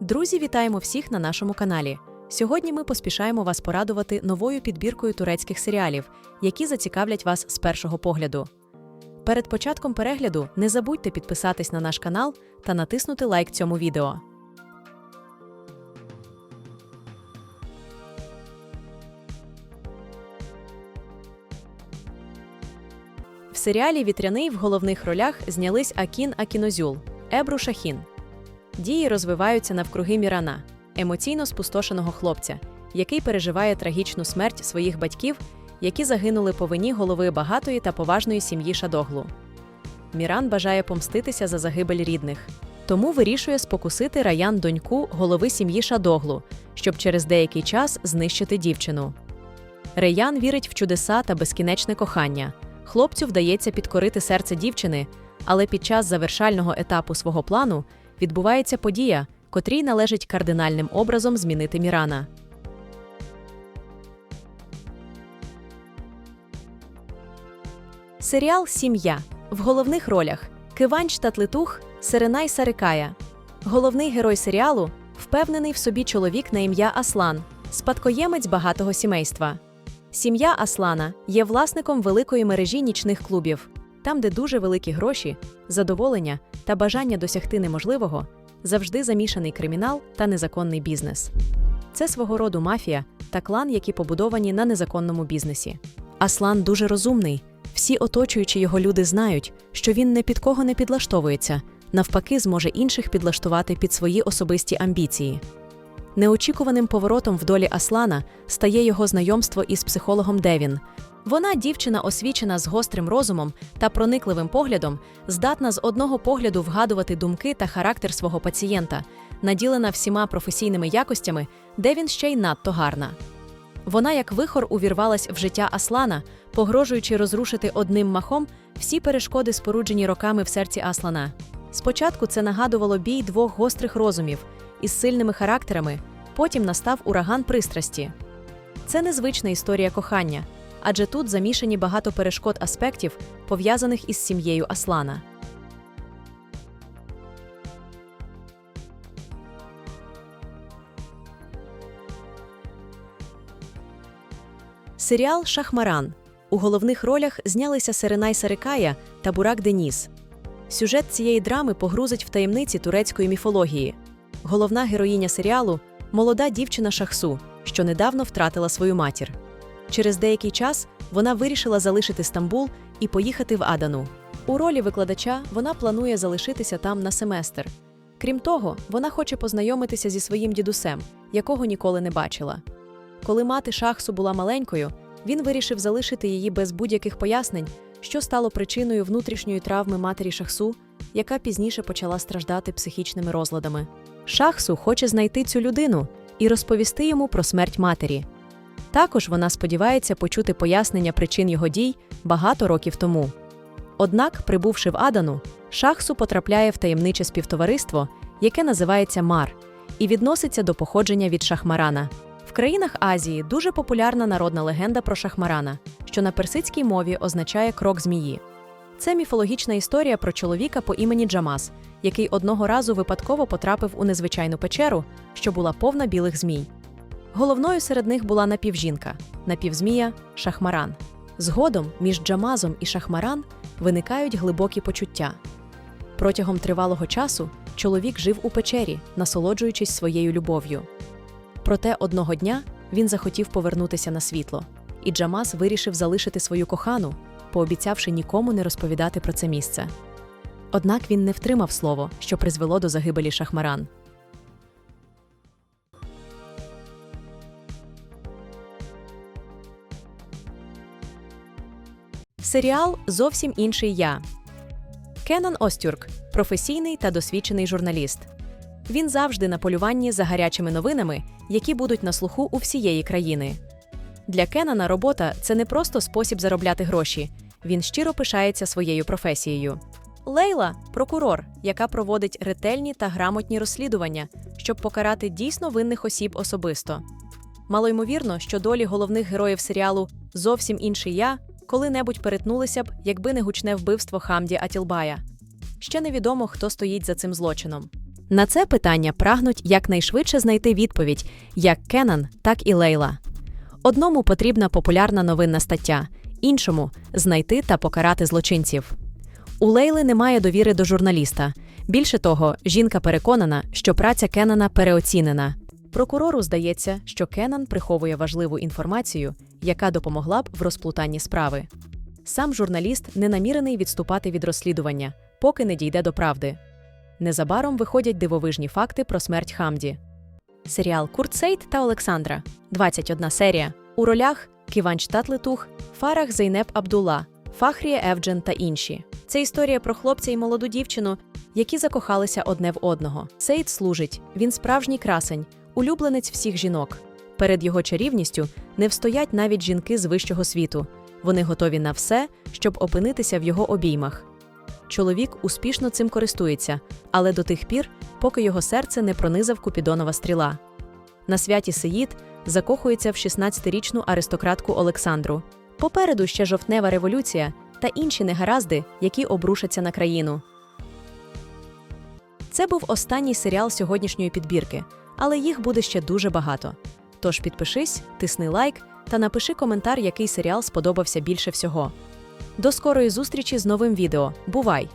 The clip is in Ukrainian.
Друзі, вітаємо всіх на нашому каналі. Сьогодні ми поспішаємо вас порадувати новою підбіркою турецьких серіалів, які зацікавлять вас з першого погляду. Перед початком перегляду не забудьте підписатись на наш канал та натиснути лайк цьому відео. В серіалі Вітряний в головних ролях знялись Акін Акінозюл, Ебру Шахін. Дії розвиваються навкруги Мірана, емоційно спустошеного хлопця, який переживає трагічну смерть своїх батьків, які загинули по вині голови багатої та поважної сім'ї Шадоглу. Міран бажає помститися за загибель рідних, тому вирішує спокусити раян доньку голови сім'ї Шадоглу, щоб через деякий час знищити дівчину. Рейян вірить в чудеса та безкінечне кохання. Хлопцю вдається підкорити серце дівчини, але під час завершального етапу свого плану відбувається подія, котрій належить кардинальним образом змінити Мірана. Серіал Сім'я в головних ролях Киванч Татлитух, Серенай Сарикая. Головний герой серіалу впевнений в собі чоловік на ім'я Аслан, спадкоємець багатого сімейства. Сім'я Аслана є власником великої мережі нічних клубів, там, де дуже великі гроші, задоволення та бажання досягти неможливого, завжди замішаний кримінал та незаконний бізнес. Це свого роду мафія та клан, які побудовані на незаконному бізнесі. Аслан дуже розумний. Всі оточуючі його люди знають, що він не під кого не підлаштовується, навпаки, зможе інших підлаштувати під свої особисті амбіції. Неочікуваним поворотом в долі Аслана стає його знайомство із психологом Девін. Вона дівчина освічена з гострим розумом та проникливим поглядом, здатна з одного погляду вгадувати думки та характер свого пацієнта, наділена всіма професійними якостями, Девін ще й надто гарна. Вона, як вихор, увірвалась в життя Аслана, погрожуючи розрушити одним махом всі перешкоди, споруджені роками в серці Аслана. Спочатку це нагадувало бій двох гострих розумів із сильними характерами, потім настав ураган пристрасті. Це незвична історія кохання, адже тут замішані багато перешкод аспектів, пов'язаних із сім'єю Аслана. Серіал Шахмаран. У головних ролях знялися Серенай Сарикая та Бурак Деніс. Сюжет цієї драми погрузить в таємниці турецької міфології. Головна героїня серіалу молода дівчина Шахсу, що недавно втратила свою матір. Через деякий час вона вирішила залишити Стамбул і поїхати в Адану. У ролі викладача вона планує залишитися там на семестр. Крім того, вона хоче познайомитися зі своїм дідусем, якого ніколи не бачила. Коли мати Шахсу була маленькою, він вирішив залишити її без будь-яких пояснень, що стало причиною внутрішньої травми матері Шахсу, яка пізніше почала страждати психічними розладами. Шахсу хоче знайти цю людину і розповісти йому про смерть матері. Також вона сподівається почути пояснення причин його дій багато років тому. Однак, прибувши в Адану, Шахсу потрапляє в таємниче співтовариство, яке називається Мар, і відноситься до походження від Шахмарана. В країнах Азії дуже популярна народна легенда про Шахмарана, що на персидській мові означає крок змії. Це міфологічна історія про чоловіка по імені Джамас, який одного разу випадково потрапив у незвичайну печеру, що була повна білих змій. Головною серед них була напівжінка, напівзмія Шахмаран. Згодом між Джамазом і Шахмаран виникають глибокі почуття. Протягом тривалого часу чоловік жив у печері, насолоджуючись своєю любов'ю. Проте одного дня він захотів повернутися на світло, і Джамаз вирішив залишити свою кохану, пообіцявши нікому не розповідати про це місце. Однак він не втримав слово, що призвело до загибелі Шахмаран. Серіал Зовсім інший я. Кенан Остюрк професійний та досвідчений журналіст. Він завжди на полюванні за гарячими новинами, які будуть на слуху у всієї країни. Для Кенана робота це не просто спосіб заробляти гроші, він щиро пишається своєю професією. Лейла прокурор, яка проводить ретельні та грамотні розслідування, щоб покарати дійсно винних осіб особисто. Малоймовірно, що долі головних героїв серіалу Зовсім інший я коли-небудь перетнулися б, якби не гучне вбивство Хамді Атілбая. Ще невідомо, хто стоїть за цим злочином. На це питання прагнуть якнайшвидше знайти відповідь як Кеннан, так і Лейла. Одному потрібна популярна новинна стаття, іншому знайти та покарати злочинців. У Лейли немає довіри до журналіста. Більше того, жінка переконана, що праця Кеннана переоцінена. Прокурору здається, що Кеннан приховує важливу інформацію, яка допомогла б в розплутанні справи. Сам журналіст не намірений відступати від розслідування, поки не дійде до правди. Незабаром виходять дивовижні факти про смерть Хамді. Серіал Курт Сейт та Олександра. 21 серія. У ролях Ківанч Татлитух, Фарах Зейнеп Абдулла, Фахрія Евджен та інші. Це історія про хлопця і молоду дівчину, які закохалися одне в одного. Сейд служить, він справжній красень, улюбленець всіх жінок. Перед його чарівністю не встоять навіть жінки з вищого світу. Вони готові на все, щоб опинитися в його обіймах. Чоловік успішно цим користується, але до тих пір, поки його серце не пронизав купідонова стріла. На святі Сеїд закохується в 16-річну аристократку Олександру. Попереду ще жовтнева революція та інші негаразди, які обрушаться на країну. Це був останній серіал сьогоднішньої підбірки, але їх буде ще дуже багато. Тож підпишись, тисни лайк та напиши коментар, який серіал сподобався більше всього. До скорої зустрічі з новим відео. Бувай!